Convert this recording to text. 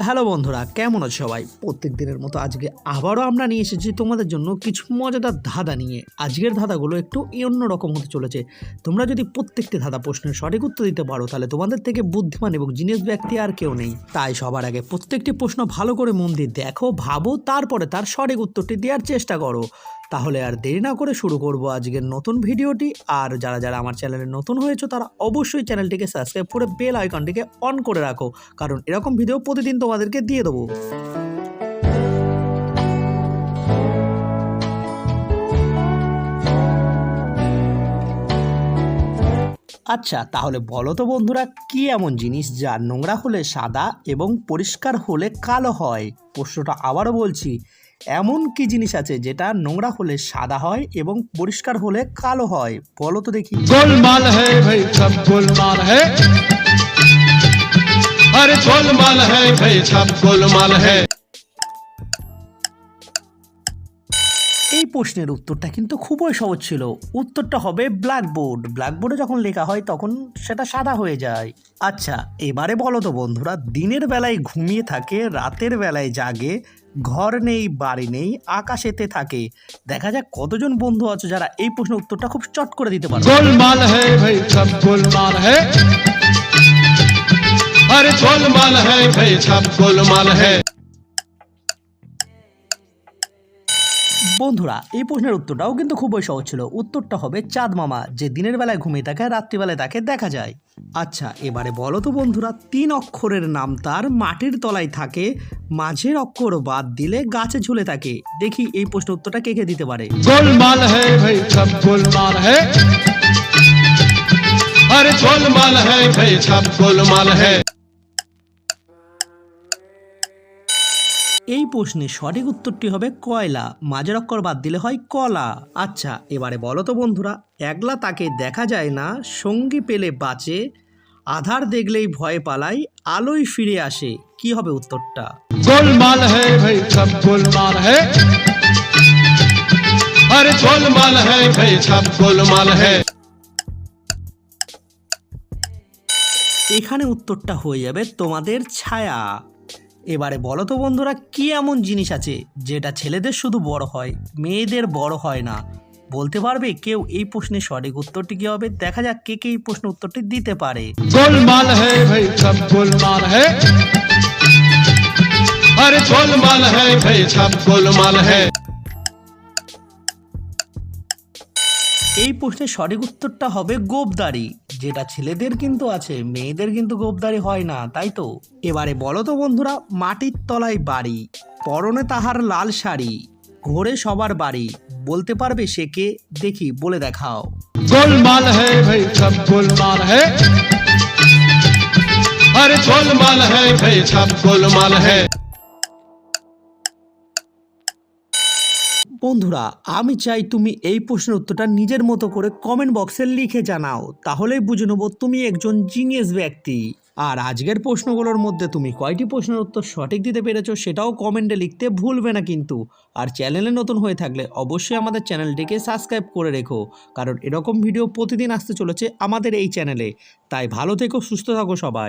Hello বন্ধুরা, কেমন আছো সবাই? প্রত্যেক দিনের মতো আজকে আবারও আমরা নিয়ে এসেছি তোমাদের জন্য কিছু মজাদার ধাঁধা নিয়ে। আজকের ধাঁধাগুলো একটু অন্য রকম হতে চলেছে। তোমরা যদি প্রত্যেকটি ধাঁধা প্রশ্নের সঠিক উত্তর দিতে পারো, তাহলে তোমাদের থেকে বুদ্ধিমান এবং জিনিস ব্যক্তি আর কেউ নেই। তাই সবার আগে প্রত্যেকটি প্রশ্ন ভালো করে মন দিয়ে দেখো, ভাবো, তারপরে তার সঠিক উত্তরটি দেওয়ার চেষ্টা করো। তাহলে আর দেরি না করে শুরু করব আজকের নতুন ভিডিওটি। আর যারা যারা আমার চ্যানেলে নতুন হয়েছে, তারা অবশ্যই চ্যানেলটিকে সাবস্ক্রাইব করে বেল আইকনটিকে অন করে রাখো, কারণ এরকম ভিডিও প্রতিদিন তোমাদেরকে দিয়ে দেবো। আচ্ছা তাহলে বলো তো বন্ধুরা, কি এমন জিনিস যা নোংরা হলে সাদা এবং পরিষ্কার হলে কালো হয়? প্রশ্নটা আবারও বলছি। এমন কি জিনিস আছে যেটা নোংরা হলে সাদা হয় এবং পরিষ্কার হলে কালো হয়? বলো তো দেখি। গোলমাল ভাই গোলমাল আরে গোলমাল ভাই গোলমাল এই প্রশ্নের উত্তরটা কিন্তু খুবই সহজ ছিল। উত্তরটা হবে ব্ল্যাকবোর্ড। ব্ল্যাকবোর্ডে যখন লেখা হয় তখন সেটা সাদা হয়ে যায়। আচ্ছা এবারে বলো তো বন্ধুরা দিনের বেলায় ঘুমিয়ে থাকে রাতের বেলায় জাগে ঘর নেই, বাড়ি নেই, আকাশেতে থাকে। দেখা যাক কতজন বন্ধু আছে যারা এই প্রশ্নের উত্তরটা খুব চট করে দিতে পারে গোলমাল ভাই, সব গোলমাল আরে গোলমাল ভাই, সব গোলমাল বন্ধুরা এই প্রশ্নের উত্তরটাও কিন্তু খুবই সহজ ছিল উত্তরটা হবে চাঁদ মামা যে দিনের বেলায় ঘুমিয়ে থাকে রাত্রিবেলায় তাকে দেখা যায় আচ্ছা এবারে বলো তো বন্ধুরা তিন অক্ষরের নাম তার মাটির তলায় থাকে মাঝের অক্ষর বাদ দিলে গাছে ঝুলে থাকে দেখি এই প্রশ্নের উত্তরটা কে কে দিতে পারে गोलमाल है भाई सब गोलमाल है अरे गोलमाल है भाई सब गोलमाल है এই প্রশ্নের সঠিক উত্তরটি হবে কয়লা। মাঝের অক্ষর বাদ দিলে হয় কলা। আচ্ছা এবারে বলো তো বন্ধুরা একলা তাকে দেখা যায় না সঙ্গী পেলে বাঁচে আধার দেখলেই ভয় পালায় আলোই ফিরে আসে। কি হবে উত্তরটা? গোলমাল গোলমাল গোলমাল ভাই গোলমাল এখানে উত্তরটা হয়ে যাবে তোমাদের ছায়া। এবারে বলো তো বন্ধুরা কি এমন জিনিস আছে যেটা ছেলেদের শুধু বড় হয় মেয়েদের বড় হয় না? বলতে পারবে কেউ এই প্রশ্নের সঠিক উত্তরটি কি হবে? দেখা যাক কে কে এই প্রশ্ন উত্তরটি দিতে পারে। আরে ভাই এই প্রশ্নের সঠিক উত্তরটা হবে গোবদারি যেটা ছেলেদের কিন্তু আছে, মেয়েদের কিন্তু গোপদারি হয় না, তাই তো? এবারে বলো তো বন্ধুরা, মাটির তলায় বাড়ি, পরনে তাহার লাল শাড়ি, ঘোরে সবার বাড়ি, বলতে পারবে সে কে? দেখি, বলে দেখাও। গোলমাল ভাই আরে ভাই বন্ধুরা, আমি চাই তুমি এই প্রশ্নের উত্তরটা নিজের মতো করে কমেন্ট বক্সে লিখে জানাও। তাহলেই বুঝে নেব তুমি একজন জিনিয়াস ব্যক্তি। আর আজকের প্রশ্নগুলোর মধ্যে তুমি কয়টি প্রশ্নের উত্তর সঠিক দিতে পেরেছ সেটাও কমেন্টে লিখতে ভুলবে না কিন্তু। আর চ্যানেলে নতুন হয়ে থাকলে অবশ্যই আমাদের চ্যানেলটিকে সাবস্ক্রাইব করে রেখো, কারণ এরকম ভিডিও প্রতিদিন আসতে চলেছে আমাদের এই চ্যানেলে তাই ভালো থেকো, সুস্থ থাকো সবাই।